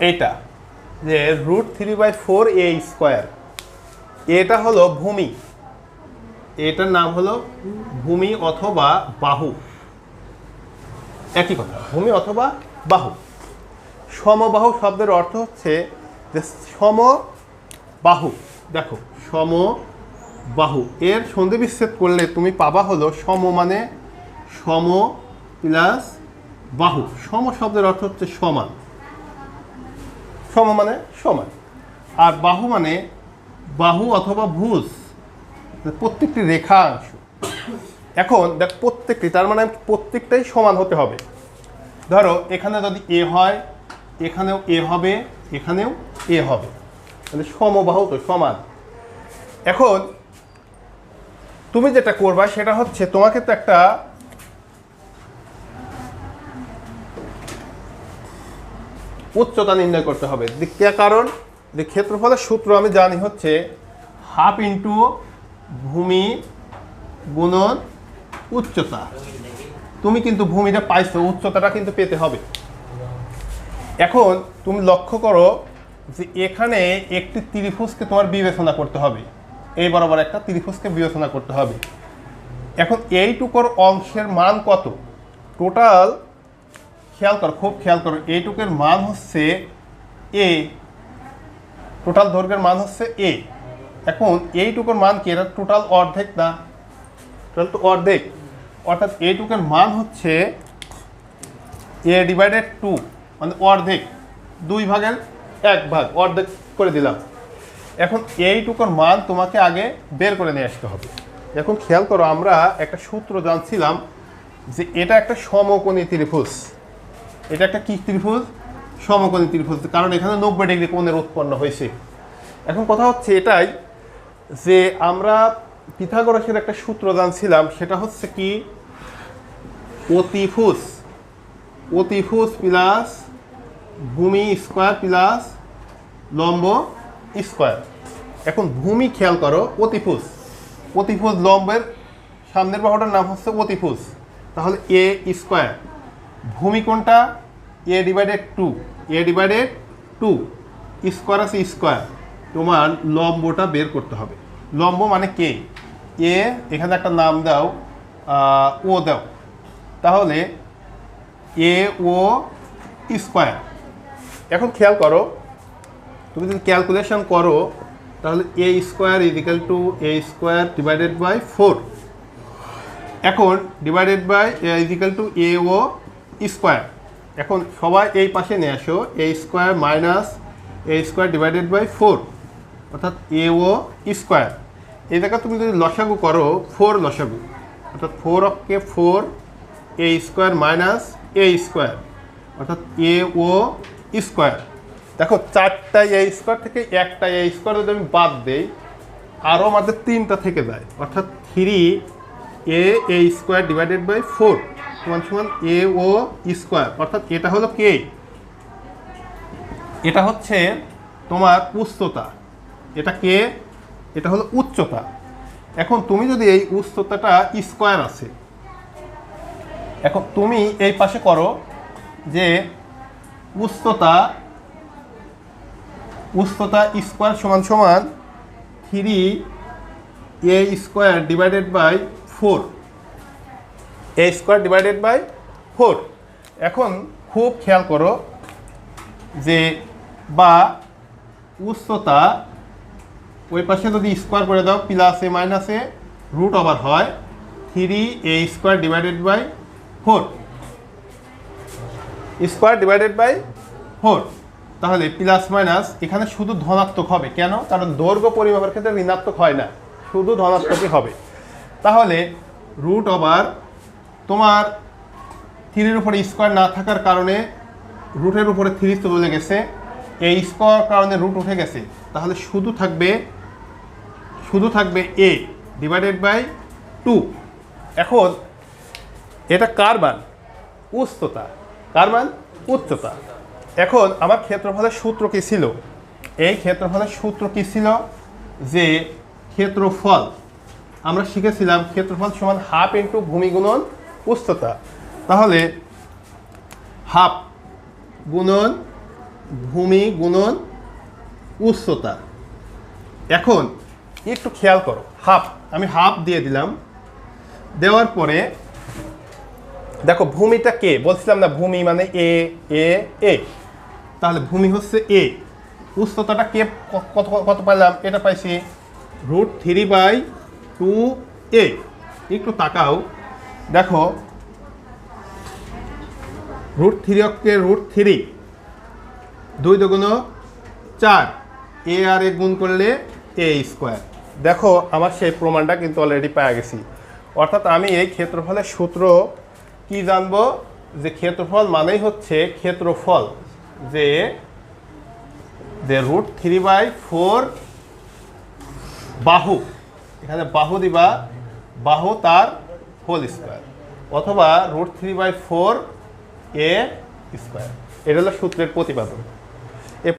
এইটা যে root three by four A square এটা হলো ভূমি। এটার নাম হলো ভূমি অথবা বাহু। একই কথা, ভূমি অথবা বাহু। সমবাহু শব্দের অর্থ হচ্ছে যে সম বাহু দেখো সম বাহু এর সন্ধি বিচ্ছেদ করলে তুমি পাবা হলো সম মানে সম প্লাস বাহু। সম শব্দের অর্থ হচ্ছে সমান। সম মানে সমান। আর বাহু মানে বাহু অথবা ভুজ প্রত্যেকটি রেখাংশ। এখন দেখ প্রত্যেকটি, তার মানে প্রত্যেকটাই সমান হতে হবে। ধরো, এখানে যদি এ হয়, এখানেও এ হবে, এখানেও এ হবে। মানে সমবাহু তো সমান। এখন তুমি যেটা করবা, সেটা হচ্ছে তোমাকে তো একটা উচ্চতা নির্ণয় করতে হবে। কে কারণ? যে ক্ষেত্রফলের সূত্র আমি জানি হচ্ছে হাফ ইন্টু ভূমি গুণন উচ্চতা। তুমি কিন্তু ভূমিটা পাইছো, উচ্চতাটা কিন্তু পেতে হবে। এখন তুমি লক্ষ্য করো যে এখানে একটি ত্রিভুজকে তোমার বিবেচনা করতে হবে। এই বরাবর একটা ত্রিভুজকে বিবেচনা করতে হবে। এখন এইটুকুর অংশের মান কত? টোটাল খেয়াল করো, খুব খেয়াল করো, এইটুকের মান হচ্ছে এ টোটাল দৈর্ঘ্যের মান হচ্ছে এ এখন এইটুকুর মান কি? এটা টোটাল অর্ধেক না? টোটাল তো অর্ধেক। অর্থাৎ এইটুকের মান হচ্ছে এ ডিভাইডেড টু মানে অর্ধেক। দুই ভাগের এক ভাগ, অর্ধেক করে দিলাম। এখন এইটুকুর মান তোমাকে আগে বের করে নিয়ে আসতে হবে। এখন খেয়াল করো, আমরা একটা সূত্র জানছিলাম যে এটা একটা সমকোণী ত্রিভুজ। এটা একটা কি ত্রিভুজ? সমকোণী ত্রিভুজ, কারণ এখানে নব্বই ডিগ্রি কোণের উৎপন্ন হয়েছে। এখন কথা হচ্ছে এটাই যে আমরা পিথাগোরাসের একটা সূত্র জানছিলাম, সেটা হচ্ছে কি? অতিভুজ। অতিভুজ প্লাস ভূমি স্কোয়ার প্লাস লম্ব স্কোয়ার। এখন ভূমি খেয়াল করো, অতিভুজ। অতিফুস লম্বের সামনের বাহুটার নাম হচ্ছে অতিফুস তাহলে এ স্কোয়ার। ভূমি কোনটা? A divided two A divided two square আছে স্কোয়ার তোমার লম্বটা বের করতে হবে। লম্ব মানে কে? এ এখানে একটা নাম দাও ও দাও। তাহলে এ ও স্কোয়ার এখন খেয়াল করো, তুমি যদি ক্যালকুলেশন করো, তাহলে A square equal to A square divided by four এখন divided by equal to A O square এখন সবাই এই পাশে নিয়ে আসো A square minus A square divided by four অর্থাৎ এ ও স্কোয়ার এই জায়গা তুমি যদি লসাগু করো ফোর লসাগু, অর্থাৎ four অফকে four A square minus A square অর্থাৎ এ ও স্কোয়ার দেখো চারটা এ স্কোয়ার থেকে একটা এ স্কোয়ার যদি আমি বাদ দেই আরও আমাদের তিনটা থেকে যায়, অর্থাৎ three A A square divided by four সমান সমান এ ও স্কোয়ার, অর্থাৎ এটা হলো কে? এটা হচ্ছে তোমার উচ্চতা। এটা কে? এটা হলো উচ্চতা। এখন তুমি যদি এই উচ্চতাটা স্কোয়ার আছে, এখন তুমি এই পাশে করো যে উচ্চতা উচ্চতা স্কোয়ার সমান সমান three A square divided by four A square divided by four এখন খুব খেয়াল করো যে বা উচ্চতা ওই পাশে যদি স্কোয়ার করে দাও প্লাসে মাইনাসে রুট ওভার হয় three A square divided by four square divided by four তাহলে প্লাস মাইনাস এখানে শুধু ধনাত্মক হবে। কেন? কারণ দৈর্ঘ্য পরিমাপের ক্ষেত্রে ঋণাত্মক হয় না। শুধু ধনাত্মকই হবে। তাহলে রুট ওভার তোমার থ্রির উপরে স্কোয়ার না থাকার কারণে রুটের উপরে থ্রি চলে গেছে। এই স্কোয়ার কারণে রুট উঠে গেছে। তাহলে শুধু থাকবে শুধু থাকবে এ ডিভাইডেড বাই টু এখন এটা কার মান? উচ্চতা। কার মান? উচ্চতা। এখন আমার ক্ষেত্রফলের সূত্র কী ছিল? এই ক্ষেত্রফলের সূত্র কী ছিল? যে ক্ষেত্রফল, আমরা শিখেছিলাম ক্ষেত্রফল সমান হাফ ইন্টু ভূমি গুণন উচ্চতা। তাহলে হাফ গুণন ভূমি গুণন উচ্চতা। এখন একটু খেয়াল করো, হাফ, আমি হাফ দিয়ে দিলাম। দেওয়ার পরে দেখো ভূমিটা কে? বলছিলাম না ভূমি মানে এ এ এ। তাহলে ভূমি হচ্ছে এ। উচ্চতাটা কে কত কত পাইলাম? এটা পাইছি root three by two A একটু তাকাও। দেখো রুট থ্রি অক্ষে রুট থ্রি দুই দুগুণ চার এ আর এ গুণ করলে এ স্কোয়ার দেখো, আমার সেই প্রমাণটা কিন্তু অলরেডি পাওয়া গেছি। অর্থাৎ আমি এই ক্ষেত্রফলের সূত্র কি জানব? যে ক্ষেত্রফল মানেই হচ্ছে ক্ষেত্রফল যে যে রুট থ্রি বাই ফোর বাহু। এখানে বাহু দিবা, বাহু তার হোল স্কোয়ার অথবা root three by four A square. এটা হলো সূত্রের প্রতিপাদন